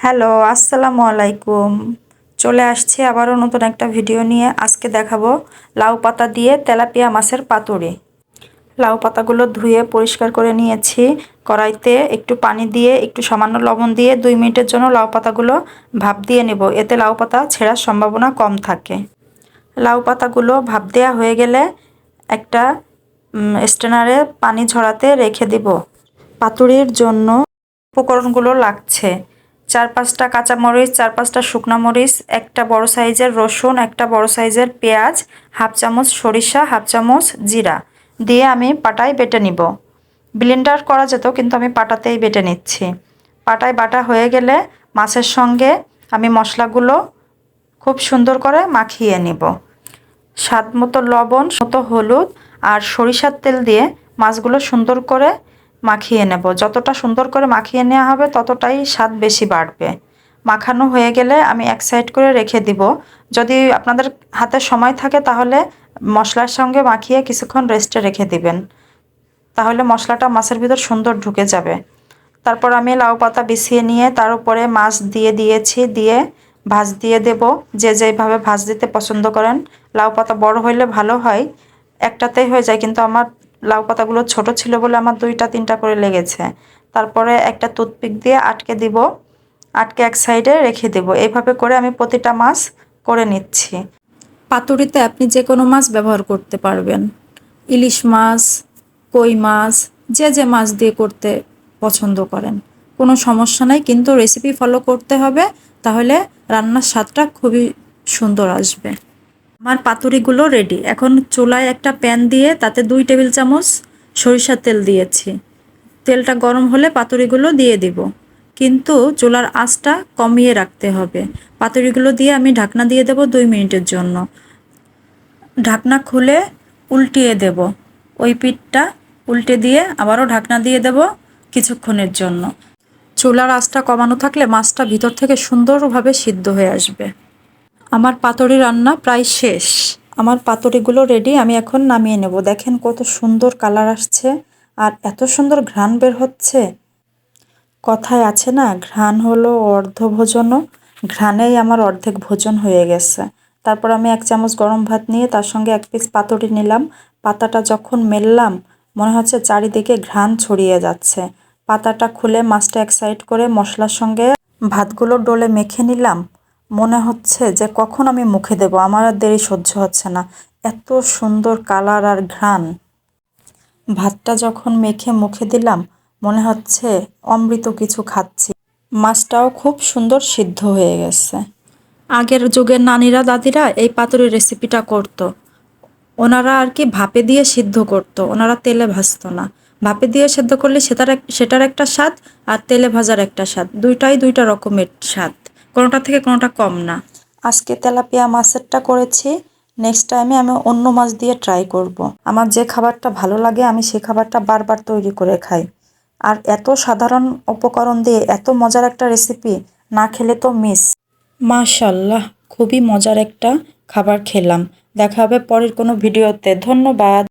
Hello, আসসালামু আলাইকুম। চলে আসছি আবারও নতুন একটা ভিডিও নিয়ে। আজকে দেখাবো লাউ পাতা দিয়ে তেলাপিয়া মাছের পাতুরি। লাউ পাতাগুলো ধুয়ে পরিষ্কার করে নিয়েছি। কড়াইতে একটু পানি দিয়ে, একটু সামান্য লবণ দিয়ে দুই মিনিটের জন্য লাউ পাতাগুলো ভাপ দিয়ে নেব। এতে লাউ পাতা ছেঁড়ার সম্ভাবনা কম থাকে। লাউ পাতাগুলো ভাপ দেওয়া হয়ে গেলে একটা স্টেনারে পানি ঝরাতে রেখে দিব। পাতুরির জন্য উপকরণগুলো লাগছে। চার পাঁচটা কাঁচামরিচ চার পাঁচটা শুকনো মরিচ, একটা বড় সাইজের রসুন, একটা বড় সাইজের পেঁয়াজ, হাফ চামচ সরিষা, হাফ চামচ জিরা দিয়ে আমি পাটায় বেটে নিব। ব্লেন্ডার করা যেত, কিন্তু আমি পাটাতেই বেটে নিচ্ছি। পাটায় বাটা হয়ে গেলে মাছের সঙ্গে আমি মশলাগুলো খুব সুন্দর করে মাখিয়ে নিব। স্বাদ মতো লবণ মতো হলুদ আর সরিষার তেল দিয়ে মাছগুলো সুন্দর করে মাখিয়ে নেব। যতটা সুন্দর করে মাখিয়ে নেওয়া হবে, ততটাই স্বাদ বেশি বাড়বে। মাখানো হয়ে গেলে আমি এক সাইড করে রেখে দিব। যদি আপনাদের হাতে সময় থাকে, তাহলে মশলার সঙ্গে মাখিয়ে কিছুক্ষণ রেস্টে রেখে দিবেন। তাহলে মশলাটা মাছের ভিতর সুন্দর ঢুকে যাবে। তারপর আমি লাউ পাতা বিছিয়ে নিয়ে, তার উপরে মাছ দিয়ে দিয়েছি, দিয়ে ভাজ দিয়ে দেব। যে যেভাবে ভাজ দিতে পছন্দ করেন। লাউ পাতা বড় হইলে ভালো হয়। একটাতেই হয়ে যায়, কিন্তু আমার লাউ পাতাগুলো ছোট ছিল বলে আমার দুইটা, তিনটা করে লেগেছে। তারপরে একটা টুথপিক দিয়ে আটকে দিব, আটকে এক সাইডে রেখে দেব। এইভাবে করে আমি প্রতিটা মাছ করে নিচ্ছি। পাতুরিতে আপনি যে কোনো মাছ ব্যবহার করতে পারবেন। ইলিশ মাছ, কই মাছ, যে যে মাছ দিয়ে করতে পছন্দ করেন। কোনো সমস্যা নাই, কিন্তু রেসিপি ফলো করতে হবে, তাহলে রান্নার স্বাদটা খুবই সুন্দর আসবে। আমার পাতুরিগুলো রেডি এখন চুলায় একটা প্যান দিয়ে তাতে দুই টেবিল চামচ সরিষার তেল দিয়েছি। তেলটা গরম হলে পাতুরিগুলো দিয়ে দিব। কিন্তু চুলার আঁচটা কমিয়ে রাখতে হবে। পাতুরিগুলো দিয়ে আমি ঢাকনা দিয়ে দেব দুই মিনিটের জন্য। ঢাকনা খুলে উল্টিয়ে দেব। ওই পিঠটা উল্টে দিয়ে আবারও ঢাকনা দিয়ে দেব কিছুক্ষণের জন্য। চুলার আঁচটা কমানো থাকলে মাছটা ভিতর থেকে সুন্দরভাবে সিদ্ধ হয়ে আসবে। আমার পাতুরি রান্না প্রায় শেষ। আমার পাতুরিগুলো রেডি আমি এখন নামিয়ে নেব। দেখেন কত সুন্দর কালার আসছে আর এত সুন্দর ঘ্রাণ বের হচ্ছে। কথায় আছে না, ঘ্রাণ হলো অর্ধ ভোজনও ঘ্রাণেই আমার অর্ধেক ভোজন হয়ে গেছে। তারপর আমি এক চামচ গরম ভাত নিয়ে তার সঙ্গে এক পিস পাতুরি নিলাম। পাতাটা যখন মেললাম, মনে হচ্ছে চারিদিকে ঘ্রাণ ছড়িয়ে যাচ্ছে। পাতাটা খুলে মাছটা এক সাইড করে মশলার সঙ্গে ভাতগুলো ডলে মেখে নিলাম। মনে হচ্ছে যে কখন আমি মুখে দেব, আমার আর দেরি সহ্য হচ্ছে না। এত সুন্দর কালার আর ঘ্রাণ। ভাতটা যখন মেখে মুখে দিলাম, মনে হচ্ছে অমৃত কিছু খাচ্ছি। মাছটাও খুব সুন্দর সিদ্ধ হয়ে গেছে। আগের যুগের নানিরা, দাদিরা এই পাতুরির রেসিপিটা করতো। ওনারা আর কি ভাপে দিয়ে সিদ্ধ করতো, ওনারা তেলে ভাজতো না। ভাপে দিয়ে সেদ্ধ করলে সেটার সেটার একটা স্বাদ আর তেলে ভাজার একটা স্বাদ। দুইটাই দুইটা রকমের স্বাদ। কোনোটা থেকে কোনোটা কম না। আজকে তেলাপিয়া মাছেরটা করেছি নেক্সট টাইমে আমি অন্য মাছ দিয়ে ট্রাই করব। আমার যে খাবারটা ভালো লাগে আমি সেই খাবারটা বারবার তৈরি করে খাই। আর এত সাধারণ উপকরণ দিয়ে এত মজার একটা রেসিপি না খেলে তো মিস মাশাল্লাহ খুবই মজার একটা খাবার খেলাম। দেখা হবে পরের কোনো ভিডিওতে। ধন্যবাদ।